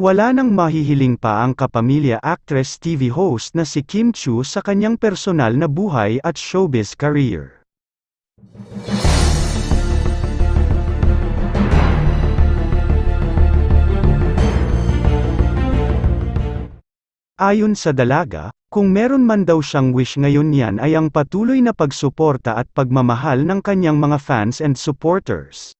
Wala nang mahihiling pa ang kapamilya actress TV host na si Kim Chu sa kanyang personal na buhay at showbiz career. Ayon sa dalaga, kung meron man daw siyang wish ngayon yan ay ang patuloy na pagsuporta at pagmamahal ng kanyang mga fans and supporters.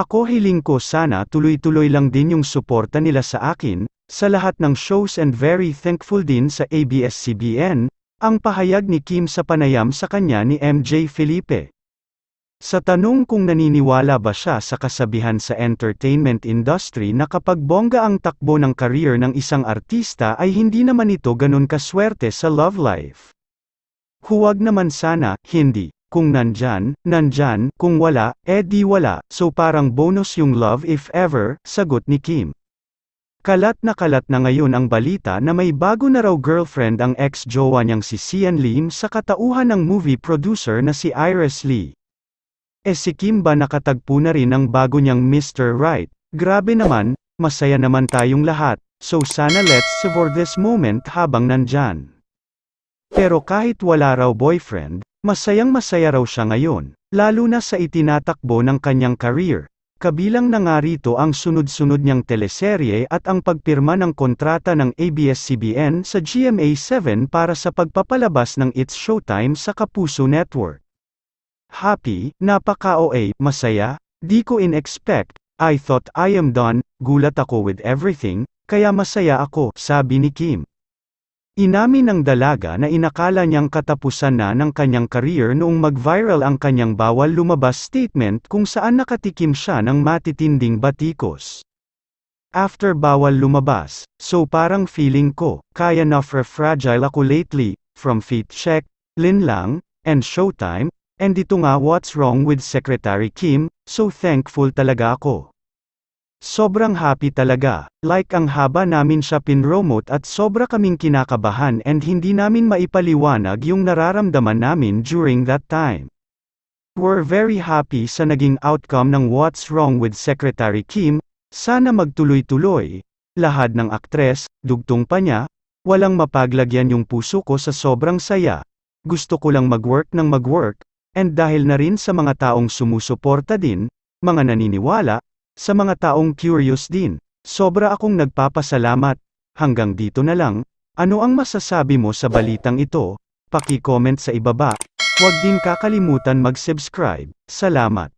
Ako hiling ko sana tuloy-tuloy lang din yung suporta nila sa akin, sa lahat ng shows and very thankful din sa ABS-CBN, ang pahayag ni Kim sa panayam sa kanya ni MJ Felipe. Sa tanong kung naniniwala ba siya sa kasabihan sa entertainment industry na kapag bongga ang takbo ng career ng isang artista ay hindi naman ito ganun kaswerte sa love life. Huwag naman sana, hindi. Kung nandyan, nandyan, kung wala, eh di wala, so parang bonus yung love if ever, sagot ni Kim. Kalat na kalat na ngayon ang balita na may bago na raw girlfriend ang ex-jowa niyang si Sian Lim sa katauhan ng movie producer na si Iris Lee. E si Kim ba nakatagpo na rin ang bago niyang Mr. Right? Grabe naman, masaya naman tayong lahat, so sana let's savor this moment habang nandyan. Pero kahit wala raw boyfriend, masayang masaya raw siya ngayon, lalo na sa itinatakbo ng kanyang career. Kabilang na nga rito ang sunod-sunod niyang teleserye at ang pagpirma ng kontrata ng ABS-CBN sa GMA7 para sa pagpapalabas ng It's Showtime sa Kapuso Network. Happy, napaka-OA, masaya, di ko in-expect, I thought I am done, gulat ako with everything, kaya masaya ako, sabi ni Kim. Inamin ng dalaga na inakala niyang katapusan na ng kanyang career noong mag-viral ang kanyang bawal lumabas statement kung saan nakatikim siya ng matitinding batikos. After bawal lumabas, so parang feeling ko, kaya na fragile ako lately, from Fit Check, Lin Lang, and Showtime, and ito nga what's wrong with Secretary Kim, so thankful talaga ako. Sobrang happy talaga, like ang haba namin siya pinromote at sobra kaming kinakabahan and hindi namin maipaliwanag yung nararamdaman namin during that time. We're very happy sa naging outcome ng What's Wrong with Secretary Kim, sana magtuloy-tuloy. Lahad ng aktres, dugtong pa niya, walang mapaglagyan yung puso ko sa sobrang saya. Gusto ko lang mag-work ng mag-work, and dahil na rin sa mga taong sumusuporta din, mga naniniwala, sa mga taong curious din. Sobra akong nagpapasalamat. Hanggang dito na lang. Ano ang masasabi mo sa balitang ito? Paki-comment sa ibaba. Huwag din kakalimutan mag-subscribe. Salamat.